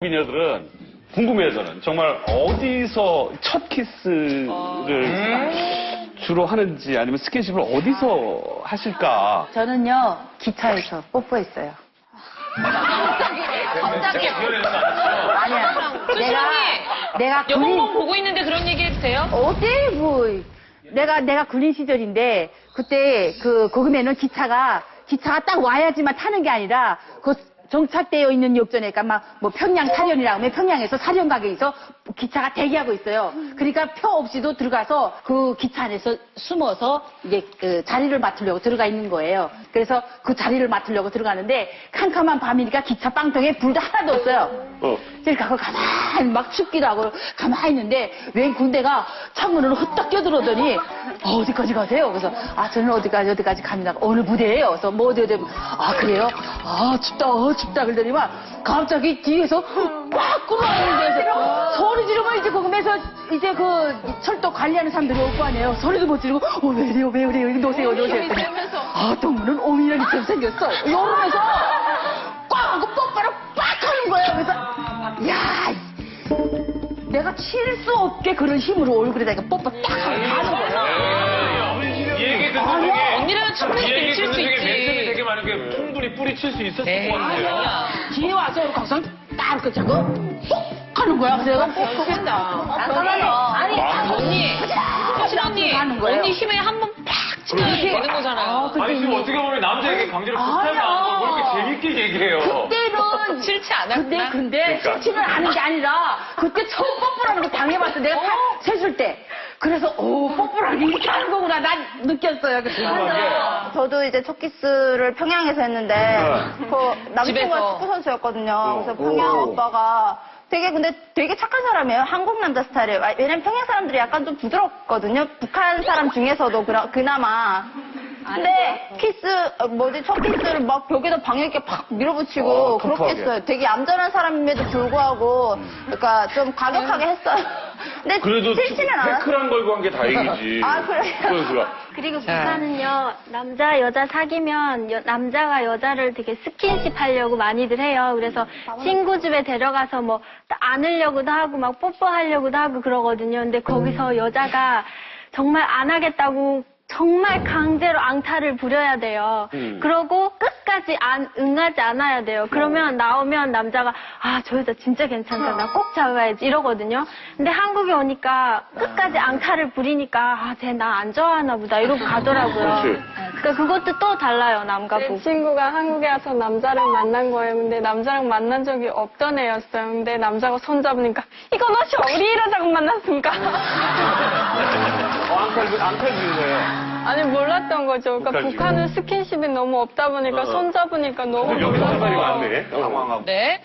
미녀들은 궁금해서는 정말 어디서 첫 키스를 주로 하는지 아니면 스킨십을 어디서 하실까? 저는요, 기차에서 뽀뽀했어요. 갑자기. 아니야. 내가, 내가 군인, 여봉봉 보고 있는데 그런 얘기 해도 돼요? 어디 뭐, 내가, 내가 군인 시절인데, 그때 그, 거금에는 기차가, 기차가 딱 와야지만 타는 게 아니라, 그 정착되어 있는 역전에, 그러니까 막, 뭐 평양 사련이라고 하면 평양에서 사련 가게에서 기차가 대기하고 있어요. 그러니까 표 없이도 들어가서 그 기차 안에서 숨어서 이제 그 자리를 맡으려고 들어가 있는 거예요. 그래서 그 자리를 맡으려고 들어가는데 캄캄한 밤이니까 기차 빵통에 불도 하나도 없어요. 어. 저기 가고 가만히 막 춥기도 하고 가만히 있는데 웬 군대가 창문으로 헛딱 껴들어오더니 어, 어디까지 가세요? 그래서 아 저는 어디까지 어디까지 갑니다. 어느 부대예요? 그래서 뭐 어디 어디 아 그래요? 아 춥다 어 춥다 그러더니만 갑자기 뒤에서 꽉 데서 소리 지르면 이제 거기에서 이제 그 철도 관리하는 사람들이 올 거 아니에요. 소리도 못 지르고 어왜 이래요 왜 이래요 노세요 노세요 했더니 아 동무는 오미연이처럼 생겼어. 이러면서 꽉 하고 뽀뽀를 빡 하는 거예요. 그래서 야, 이- 내가 칠 수 없게 그런 힘으로 얼굴에다 이렇게 뽀뽀 딱 하고 가는 거예요. 이 얘기 듣는 중에 언니라면 충분히 듣는 수 있지. 뿌리칠 수 있었을 네. 것 같아요. 아니야. 뒤에 와서 가서 딱 이렇게 자고 뽁 하는 거야. 그래서 내가 아니, 아니, 언니. 혜진 언니. 하는 거예요. 언니 힘에 한 번 팍 치면 되는 거잖아요. 근데 아니 지금 이- 어떻게 보면 남자에게 강제로 아니야. 붙여나온 걸왜 이렇게 재밌게 얘기해요? 그때는 싫지 근데 않았구나. 근데 싫지는 않은 게 아니라 그때 처음 뽀뽀라는 거 당해봤어. 내가 살 셋을 때. 그래서 오게 이렇게 하는 거구나 난 느꼈어요. 그래서 저도 이제 첫 키스를 평양에서 했는데 그 남친과 집에서. 축구 선수였거든요. 그래서 평양 오빠가 되게 근데 되게 착한 사람이에요. 한국 남자 스타일이에요. 아, 왜냐면 평양 사람들이 약간 좀 부드럽거든요. 북한 사람 중에서도 그나, 그나마. 근데 키스 어, 뭐지 첫 키스를 막 벽에다 방에 이렇게 팍 밀어붙이고 어, 그렇게 터프하게. 했어요. 되게 얌전한 사람임에도 불구하고 그러니까 좀 과격하게 했어요. 근데 그래도 싫지는 않았어요. 태클한 걸고 한 게 다행이지. 아, 그래요? 선수가. 그리고 북한은요 남자 여자 사귀면 여- 남자가 여자를 되게 스킨십 하려고 많이들 해요. 그래서 친구 집에 데려가서 뭐 안으려고도 하고 막 뽀뽀하려고도 하고 그러거든요. 근데 거기서 여자가 정말 안 하겠다고 정말 강제로 앙탈을 부려야 돼요. 그러고 끝까지 안 응하지 않아야 돼요. 그러면 나오면 남자가 아 저 여자 진짜 괜찮다 나 꼭 잡아야지 이러거든요. 근데 한국에 오니까 끝까지 앙탈을 부리니까 아쟤 나 안 좋아하나 보다 이러고 가더라고요. 그렇지. 그러니까 그것도 또 달라요 남과 제 북. 친구가 한국에 와서 남자를 만난 거예요. 근데 남자랑 만난 적이 없던 애였어요. 근데 남자가 손 잡으니까 이건 어찌 우리 이러자고 만났습니까? 어, 앙탈, 앙탈 부린 거예요. 아니 몰랐던 거죠. 그러니까 북한식. 북한은 스킨십이 너무 없다 보니까 어. 손 잡으니까 너무 여기서 한 몰라서. 많네. 당황하고. 네.